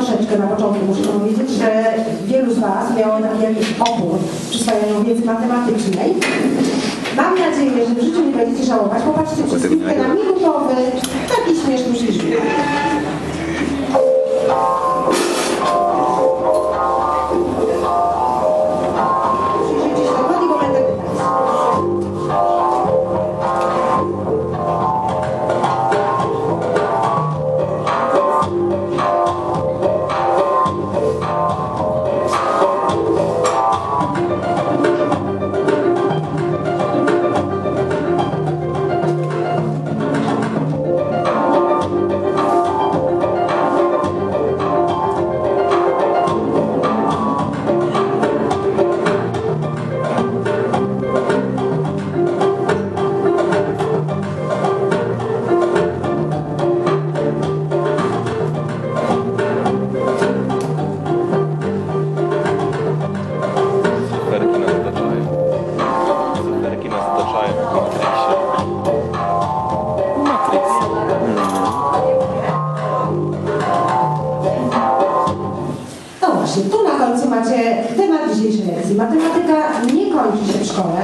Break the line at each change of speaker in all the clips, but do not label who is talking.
troszeczkę na początku muszę powiedzieć, że wielu z Was miało taki jakiś opór przyswajaniu wiedzy matematycznej. Mam nadzieję, że w życiu nie będziecie żałować. Popatrzcie przez chwilkę na minutowy, właśnie, tu na końcu macie temat dzisiejszej lekcji. Matematyka nie kończy się w szkole.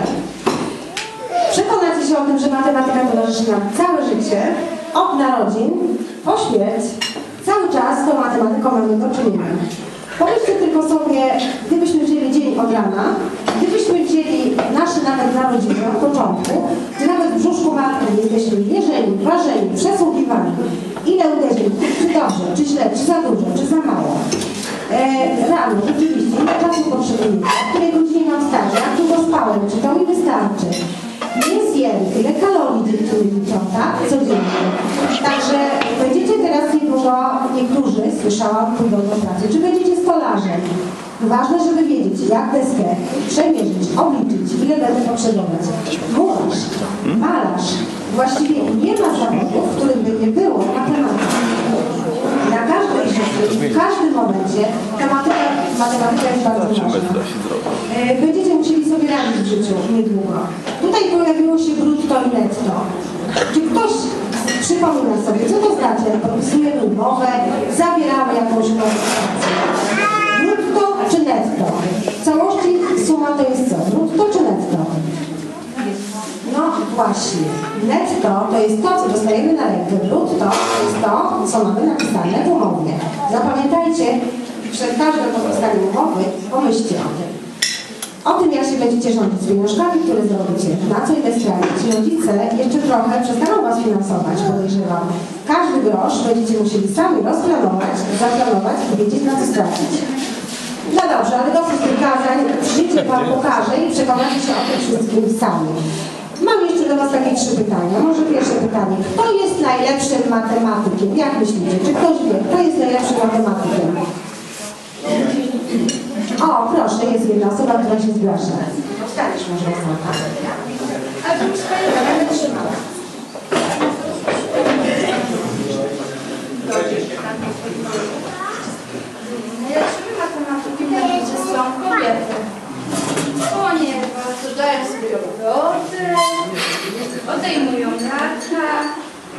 Przekonacie się o tym, że matematyka towarzyszy nam całe życie, od narodzin po śmierć. Cały czas z tą matematyką mamy do czynienia. Pomyślcie tylko sobie, gdybyśmy wzięli dzień od rana, gdybyśmy wzięli nasze nawet narodziny od początku, gdy nawet w brzuszku matki jesteśmy mierzeni, ważeni, przesłuchiwani, ile uderzeń, czy dobrze, czy źle, czy za dużo, czy za. E, rano, rzeczywiście, ile czasu potrzebuję, w której godzinie mam wstać, jak długo spałem, czy to mi wystarczy. Nie zjem, ile kalorii dyktuje mi ciąta codziennie. Także będziecie teraz niedługo, niektórzy, słyszałam, pójdą do pracy, czy będziecie stolarzem. Ważne, żeby wiedzieć, jak deskę przemierzyć, obliczyć, ile będę potrzebować. Murarz, malarz, właściwie nie momencie tematyka, matematyka jest bardzo ważna.
się.
E, Będziecie musieli sobie radzić w życiu niedługo. Tutaj pojawiło się brutto i netto. Czy ktoś przypomina sobie, co to znaczy, jak podpisujemy umowę, zabieramy jakąś umowę? Brutto czy netto? W całości suma to jest co? Brutto czy netto? No właśnie. Netto to jest to, co dostajemy na rękę. Brutto co mamy napisane w umowie. Zapamiętajcie, przed każdym podpisaniem umowy pomyślcie o tym. O tym, jak się będziecie rządzić z pieniążkami, które zarobicie, na co stracić. Rodzice jeszcze trochę przestaną Was finansować, podejrzewam. Każdy grosz będziecie musieli sami rozplanować, zaplanować i wiedzieć, na co stracić. No dobrze, ale dosyć tych kazań. Życie Wam pokaże i przekonacie się o tym wszystkim sami. Mam jeszcze do Was takie trzy pytania. Może pierwsze pytanie. Kto jest najlepszym matematykiem? Jak myślicie? Czy ktoś wie, kto jest najlepszym matematykiem? O, proszę, jest jedna osoba, która się zgłasza. Wstaniesz może osoba. Ale to ja będę trzymała.
Najlepszymi lata,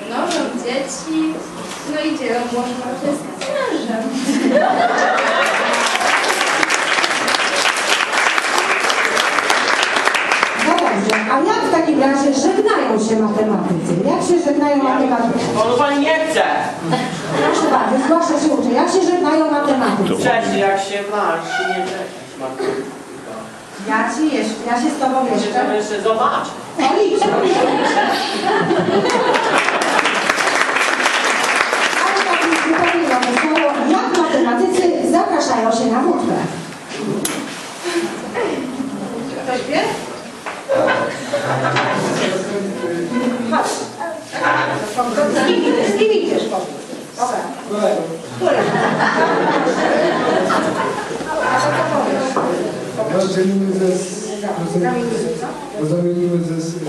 mnożą dzieci, no i dzielą można z mężem.
No dobrze, a jak w takim razie żegnają się matematycy? Jak się żegnają matematycy?
Panu pani nie chce!
Proszę bardzo, zgłasza się uczeń. Jak się żegnają matematycy?
Cześć, jak się masz, nie cześć.
Ja ci jeszcze, ja się z tobą
Jeszcze
jeszcze.
to jeszcze zobacz.
No liczę. Ale tak mi przypomniało, wesoło, jak matematycy zapraszają się na wódkę. Ktoś wie? Chodź. Z kim? Z kim idziesz? Dobra. Który? A co powiesz?
Zamienimy ze bo zamienimy ze z, e,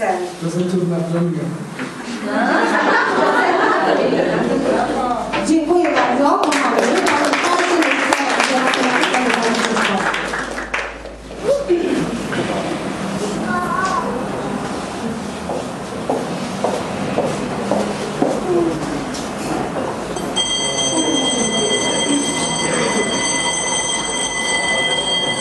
e,
procentów na premium.